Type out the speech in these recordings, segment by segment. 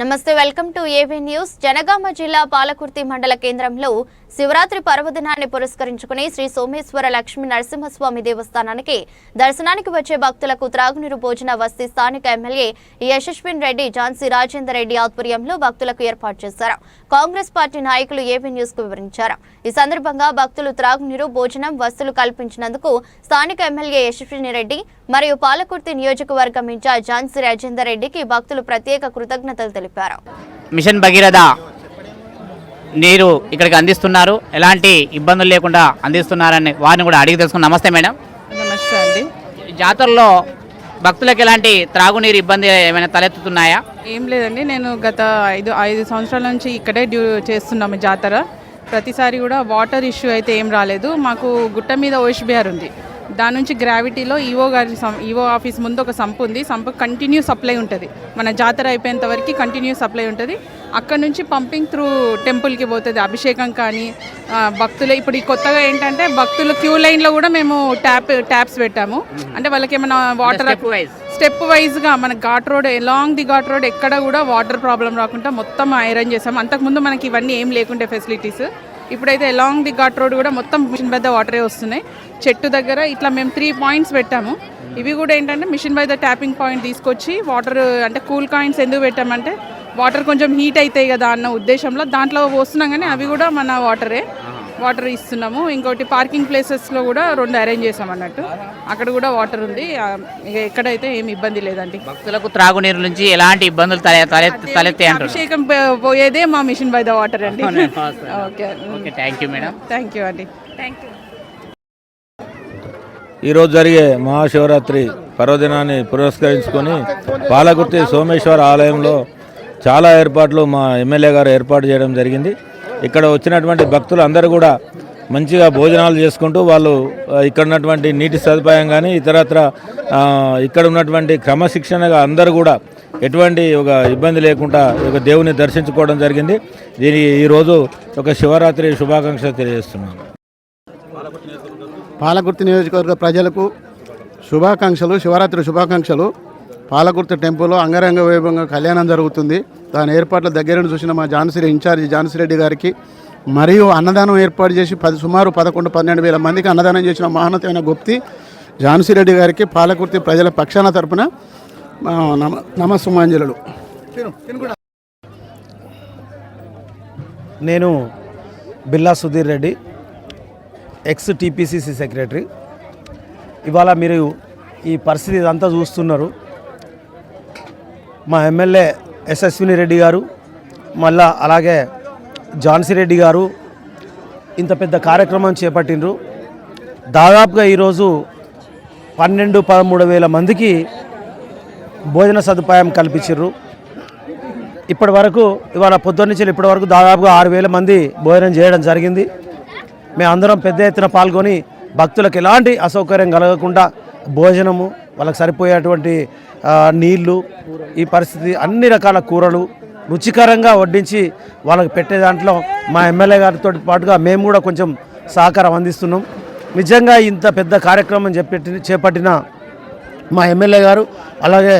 నమస్తే welcome to AV news. Jangaon జిల్లా పాలకుర్తి మండల కేంద్రంలో శివరాత్రి పర్వదినాన్ని పురస్కరించుకుని శ్రీ సోమేశ్వర లక్ష్మీ నరసింహస్వామి దేవస్థానానికి దర్శనానికి వచ్చే భక్తులకు త్రాగునీరు భోజన వస్తీ స్థానిక ఎమ్మెల్యే యశస్విన్ రెడ్డి ఝాన్సీ రాజేందర్ రెడ్డి ఆధ్వర్యంలో భక్తులకు ఏర్పాటు చేశారు. కాంగ్రెస్ పార్టీ నాయకులు ఏబీ న్యూస్కు వివరించారు. ఈ సందర్భంగా భక్తులు త్రాగునీరు భోజనం వసతులు కల్పించినందుకు స్థానిక ఎమ్మెల్యే యశస్విని రెడ్డి మరియు పాలకుర్తి నియోజకవర్గం ఇన్ఛార్జ్ ఝాన్సీ రాజేందర్ రెడ్డికి భక్తులు ప్రత్యేక కృతజ్ఞతలు తెలిపారు. మిషన్ భగీరథ నీరు ఇక్కడికి అందిస్తున్నారు. ఎలాంటి ఇబ్బందులు లేకుండా అందిస్తున్నారని వారిని కూడా అడిగి తెలుసుకుని నమస్తే మేడం. నమస్తే అండి. జాతరలో భక్తులకు ఎలాంటి త్రాగునీరు ఇబ్బంది ఏమైనా తలెత్తుతున్నాయా? ఏం లేదండి. నేను గత ఐదు ఐదు సంవత్సరాల నుంచి ఇక్కడే డ్యూ చేస్తున్నాము జాతర. ప్రతిసారి కూడా వాటర్ ఇష్యూ అయితే ఏం రాలేదు. మాకు గుట్ట మీద ఓష్ బిహార్ ఉంది. దాని నుంచి గ్రావిటీలో ఈవో గారి ఈవో ఆఫీస్ ముందు ఒక సంప్ ఉంది. సంప్ కంటిన్యూ సప్లై ఉంటుంది. మన జాతర అయిపోయేంత వరకు కంటిన్యూ సప్లై ఉంటుంది. అక్కడ నుంచి పంపింగ్ త్రూ టెంపుల్కి పోతుంది. అభిషేకం కానీ భక్తులు ఇప్పుడు ఈ కొత్తగా ఏంటంటే భక్తులు క్యూ లైన్లో కూడా మేము ట్యాప్ ట్యాప్స్ పెట్టాము. అంటే వాళ్ళకి ఏమైనా వాటర్. స్టెప్ వైజ్గా మన ghat road long the ghat road ఎక్కడ కూడా వాటర్ ప్రాబ్లం రాకుండా మొత్తం ఐరన్ చేసాం అంతకుముందు మనకి ఇవన్నీ ఏం లేకుండే ఫెసిలిటీస్ ఇప్పుడైతే అలాంగ్ ది ఘాట్ రోడ్ కూడా మొత్తం మిషన్ పెద్ద వాటరే వస్తున్నాయి. చెట్టు దగ్గర ఇట్లా మేము త్రీ పాయింట్స్ పెట్టాము. ఇవి కూడా ఏంటంటే mission by the tapping point తీసుకొచ్చి వాటర్ అంటే కూల్ కాయిన్స్ ఎందుకు పెట్టామంటే వాటర్ కొంచెం హీట్ అవుతాయి కదా అన్న ఉద్దేశంలో దాంట్లో పోస్తున్నాం కానీ అవి కూడా మన వాటరే వాటర్ ఇస్తున్నాము. ఇంకోటి పార్కింగ్ ప్లేసెస్లో కూడా రెండు అరేంజ్ చేసాం అన్నట్టు. అక్కడ కూడా వాటర్ ఉంది. ఇక ఎక్కడైతే ఏమి ఇబ్బంది లేదండి. భక్తులకు త్రాగునీరు నుంచి ఎలాంటి ఇబ్బందులు తలె తలెత్తి అభిషేకం పోయేదే మా మిషన్ బై ద వాటర్ అండి. Okay. Okay thank you madam thank you అండి. థ్యాంక్ యూ ఈరోజు జరిగే మహాశివరాత్రి పర్వదినాన్ని పురస్కరించుకొని పాలకుర్తి సోమేశ్వర ఆలయంలో చాలా ఏర్పాట్లు మా ఎమ్మెల్యే గారు ఏర్పాటు చేయడం జరిగింది. ఇక్కడ వచ్చినటువంటి భక్తులు అందరూ కూడా మంచిగా భోజనాలు చేసుకుంటూ వాళ్ళు ఇక్కడ ఉన్నటువంటి నీటి సదుపాయం కానీ ఇతరత్ర ఇక్కడ ఉన్నటువంటి క్రమశిక్షణగా అందరూ కూడా ఎటువంటి ఒక ఇబ్బంది లేకుండా ఒక దేవుని దర్శించుకోవడం జరిగింది. దీని ఈరోజు ఒక శివరాత్రి శుభాకాంక్షలు తెలియజేస్తున్నాను. పాలకుర్తి నియోజకవర్గ ప్రజలకు శుభాకాంక్షలు శివరాత్రి శుభాకాంక్షలు. పాలకుర్తి టెంపుల్లో అంగరంగ వైభవంగా కళ్యాణం జరుగుతుంది. దాని ఏర్పాట్ల దగ్గర నుండి చూసిన మా జాన్సీ ఇన్ఛార్జి ఝాన్సీ రెడ్డి గారికి మరియు అన్నదానం ఏర్పాటు చేసి పది సుమారు పదకొండు పన్నెండు వేల మందికి అన్నదానం చేసిన మహానతమైన గుప్తి జాన్సీ రెడ్డి గారికి పాలకుర్తి ప్రజల పక్షాన తరపున నమ నమస్సుమాంజలు నేను Billa Sudhir Reddy ex TPCC secretary. ఇవాళ మీరు ఈ పరిస్థితి ఇదంతా చూస్తున్నారు. మా ఎమ్మెల్యే యశస్విని రెడ్డి గారు మళ్ళా అలాగే ఝాన్సీ రెడ్డి గారు ఇంత పెద్ద కార్యక్రమం చేపట్టిండ్రు. దాదాపుగా ఈరోజు పన్నెండు పదమూడు వేల మందికి భోజన సదుపాయం కల్పించారు ఇప్పటి వరకు ఇవాళ పొద్దున్న నుంచి ఇప్పటి వరకు దాదాపుగా ఆరు వేల మంది భోజనం చేయడం జరిగింది. మేమందరం పెద్ద ఎత్తున పాల్గొని భక్తులకు ఎలాంటి అసౌకర్యం కలగకుండా భోజనము వాళ్ళకి సరిపోయేటువంటి నీళ్ళు ఈ పరిస్థితి అన్ని రకాల కూరలు రుచికరంగా వడ్డించి వాళ్ళకి పెట్టే దాంట్లో మా ఎమ్మెల్యే గారితో పాటుగా మేము కూడా కొంచెం సహకారం అందిస్తున్నాం. నిజంగా ఇంత పెద్ద కార్యక్రమం చెప్పి చేపట్టిన మా ఎమ్మెల్యే గారు అలాగే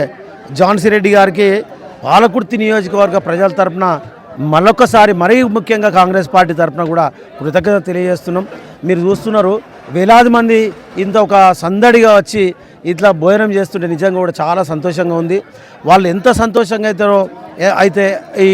జాన్సీ రెడ్డి గారికి పాలకుర్తి నియోజకవర్గ ప్రజల తరఫున మరొకసారి మరీ ముఖ్యంగా కాంగ్రెస్ పార్టీ తరఫున కూడా కృతజ్ఞత తెలియజేస్తున్నాం. మీరు చూస్తున్నారు వేలాది మంది ఇంత ఒక సందడిగా వచ్చి ఇట్లా భోజనం చేస్తుంటే నిజంగా కూడా చాలా సంతోషంగా ఉంది. వాళ్ళు ఎంత సంతోషంగా అవుతారో ఏ- అయితే ఈ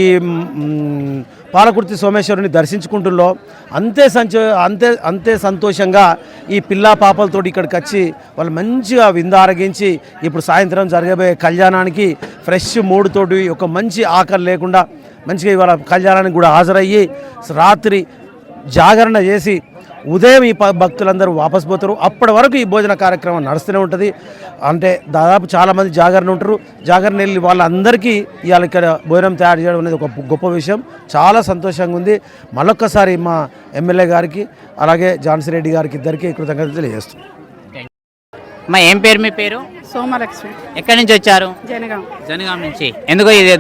పాలకుర్తి సోమేశ్వరుని దర్శించుకుంటుల్లో అంతే సంచో అంతే అంతే సంతోషంగా ఈ పిల్లా పాపలతోటి ఇక్కడికి వచ్చి వాళ్ళు మంచిగా విందారగించి ఇప్పుడు సాయంత్రం జరగబోయే కళ్యాణానికి ఫ్రెష్ మూడుతోటి ఒక మంచి ఆకలి లేకుండా మంచిగా ఇవాళ కళ్యాణానికి కూడా హాజరయ్యి రాత్రి జాగరణ చేసి ఉదయం ఈ భక్తులందరూ వాపస్ పోతారు. అప్పటి వరకు ఈ భోజన కార్యక్రమం నడుస్తూనే ఉంటుంది. అంటే దాదాపు చాలామంది జాగరణ ఉంటారు. జాగరణ వెళ్ళి వాళ్ళందరికీ ఇవాళ ఇక్కడ భోజనం తయారు చేయడం అనేది ఒక గొప్ప విషయం. చాలా సంతోషంగా ఉంది. మళ్ళొక్కసారి మా ఎమ్మెల్యే గారికి అలాగే ఝాన్సీ రెడ్డి గారికి ఇద్దరికి కృతజ్ఞతలు తెలియజేస్తున్నాం. అమ్మా ఏం పేరు మీ పేరు? సోమలక్ష్మి. ఎక్కడి నుంచి వచ్చారు? జనగాం. జనగాం నుంచి. ఎందుకు ఇది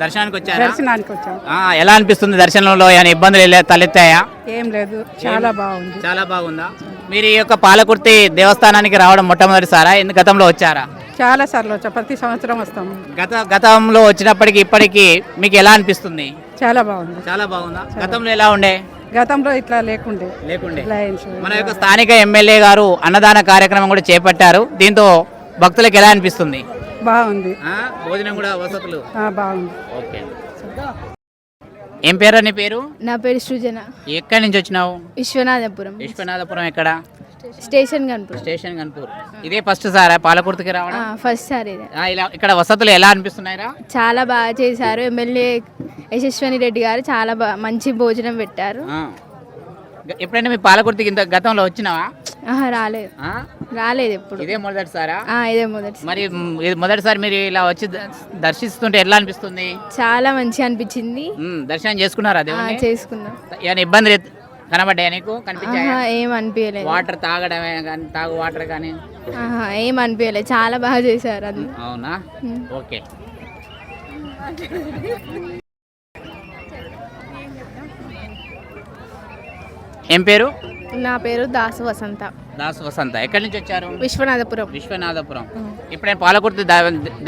దర్శనానికి వచ్చారా? దర్శనానికి వచ్చాం. ఆ, ఎలా అనిపిస్తుంది దర్శనంలో? ఏమైనా ఇబ్బందులు తలెత్తాయా? ఏం లేదు చాలా బాగుంది. చాలా బాగుందా? మీరు ఈ యొక్క పాలకుర్తి దేవస్థానానికి రావడం మొట్టమొదటిసారా? ఎందుకు గతంలో వచ్చారా? చాలా సార్లు వచ్చా ప్రతి సంవత్సరం వస్తాము గత గతంలో వచ్చినప్పటికి ఇప్పటికి మీకు ఎలా అనిపిస్తుంది? చాలా బాగుంది. చాలా బాగుందా? గతంలో ఎలా ఉండే? గతంలో ఇట్లా లేకుండే. లేకుండే. లయన్స్ మన యొక్క స్థానిక ఎమ్మెల్యే గారు అన్నదాన కార్యక్రమం కూడా చేపట్టారు. దీంతో భక్తులకు ఎలా అనిపిస్తుంది? బాగుంది. ఆ, భోజనం కూడా వసతులు. బాగుంది. ఓకే. ఏం పేరు నీ పేరు? నా పేరు సృజన. ఎక్కడి నుంచి వచ్చినావు? విశ్వనాథపురం. విశ్వనాథపురం ఎక్కడ? స్టేషన్ కనుపూర్ స్టేషన్ కన్పూర్ ఇదే ఫస్ట్ సారా పాలకుర్తికి రావడం? ఫస్ట్ సార్ ఇది. ఆ, ఇలా ఇక్కడ వసతులు ఎలా అనిపిస్తున్నాయిరా చాలా బాగా చేశారు. ఎమ్మెల్యే యశస్వని రెడ్డి గారు చాలా బాగా మంచి భోజనం పెట్టారు. ఆ. ఎప్పుడైనా మీ పాలకుర్తికి ఇంత గతంలో వచ్చినావా? ఆహా రాలేదు. ఆ? రాలేదు ఎప్పుడు. ఇదే మొదటిసారా? ఆ, ఇదే మొదటి మరి ఇది మొదటిసారి మీరు ఇలా వచ్చి ద- దర్శిస్తుంటే ఎట్లా అనిపిస్తుంది? చాలా మంచిగా అనిపించింది. దర్శనం చేసుకున్నారా ఆ, దేవుని చేసుకున్నాం. ఏమైనా ఇబ్బంది కనబడ్డాయా నీకు? కనిపించాయా? ఆహా ఏం అనిపించలేదు వాటర్ తాగడమే కానీ తాగు వాటర్ కానీ ఆహా ఏం అనిపించలేదు చాలా బాగా చేశారు అది. అవునా? ఓకే. ఏం పేరు? నా పేరు దాసు వసంత. దాసు వసంత. ఎక్కడి నుంచి వచ్చారు? విశ్వనాథపురం. విశ్వనాథపురం. ఇప్పుడే పాలకుర్తి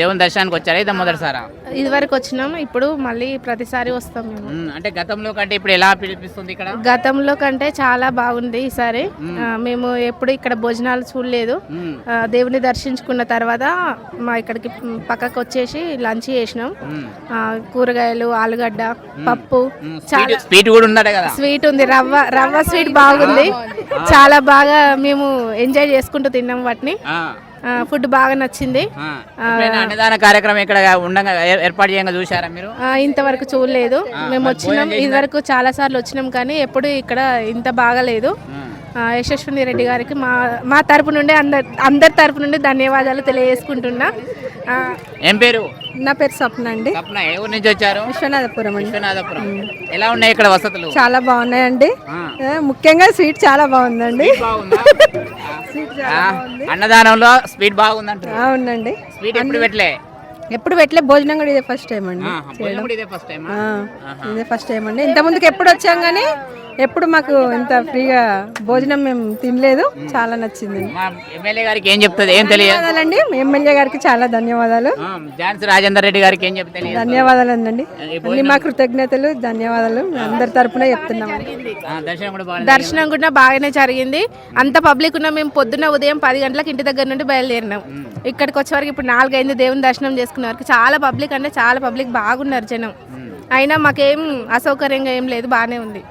దేవుని దర్శనానికి వచ్చారా? ఇదే మొదటిసారా? ఇదివరకు వచ్చినాం ఇప్పుడు మళ్ళీ ప్రతిసారి వస్తాం మేము. అంటే గతంలో కంటే ఇప్పుడు ఎలా పిలిపిస్తుంది ఇక్కడ? గతంలో కంటే చాలా బాగుంది ఈసారి. మేము. ఎప్పుడు ఇక్కడ భోజనాలు చూడలేదు. దేవుని దర్శించుకున్న తర్వాత మా ఇక్కడికి పక్కకు వచ్చేసి లంచ్ చేసినాం. కూరగాయలు ఆలుగడ్డ పప్పు స్వీట్ స్వీట్ కూడా ఉన్నాడు కదా? స్వీట్ ఉంది రవ్వ రవ్వ స్వీట్ బాగుంది. చాలా బాగా మేము ఎంజాయ్ చేసుకుంటూ తిన్నాం వాటిని. ఫుడ్ బాగా నచ్చింది. అన్నదాన కార్యక్రమం ఇక్కడ ఉండగా ఏర్పాటు చేయంగా చూసారా మీరు? ఇంతవరకు చూడలేదు. మేము వచ్చినాం? ఇదివరకు చాలా సార్లు వచ్చినాం కానీ ఎప్పుడు ఇక్కడ ఇంత బాగాలేదు. యశస్విని రెడ్డి గారికి మా మా తరపు నుండి అందరి అందరి తరపు నుండి ధన్యవాదాలు తెలియజేసుకుంటున్నా. ఏం పేరు? నా పేరు స్వప్న అండి. ఏ ఊరు నుంచి వచ్చారు? విశ్వనాథపురం అండి. విశ్వనాథపురం. ఎలా ఉన్నాయి ఇక్కడ వసతులు? చాలా బాగున్నాయండి. ముఖ్యంగా స్వీట్ చాలా బాగుందండి. అన్నదానంలో స్వీట్ అవునండి. స్వీట్ ఎప్పుడు పెట్టలే? ఎప్పుడు పెట్టలే భోజనం కూడా ఇదే ఫస్ట్ టైం అండి. ఆ, భోజనం కూడా ఇదే ఫస్ట్ టైం ఆ, ఇదే ఫస్ట్ టైం అండి. ఇంత ముందుకు ఎప్పుడు వచ్చాం కానీ ఎప్పుడు మాకు ఇంత ఫ్రీగా భోజనం మేము తినలేదు. చాలా నచ్చింది. మా ఎమ్మెల్యే గారికి ఏం చెప్తుంది? ఏం ఎమ్మెల్యే గారికి చాలా ధన్యవాదాలు. ఝాన్సీ రాజేందర్ రెడ్డి గారికి ఏం ధన్యవాదాలు అండి మా కృతజ్ఞతలు ధన్యవాదాలు. అందరి తరపున చెప్తున్నాము ఆ, దర్శనం కూడా బాగుంది దర్శనం కూడా బాగానే జరిగింది. అంత పబ్లిక్ ఉన్న మేము పొద్దున్న ఉదయం పది గంటలకు ఇంటి దగ్గర నుండి బయలుదేరినాం. ఇక్కడికి వచ్చే వరకు ఇప్పుడు నాలుగైంది దేవుని దర్శనం చేసుకునే వరకు చాలా పబ్లిక్ అంటే చాలా పబ్లిక్ బాగున్నారు జనం. అయినా మాకేం అసౌకర్యంగా ఏం లేదు బాగానే ఉంది.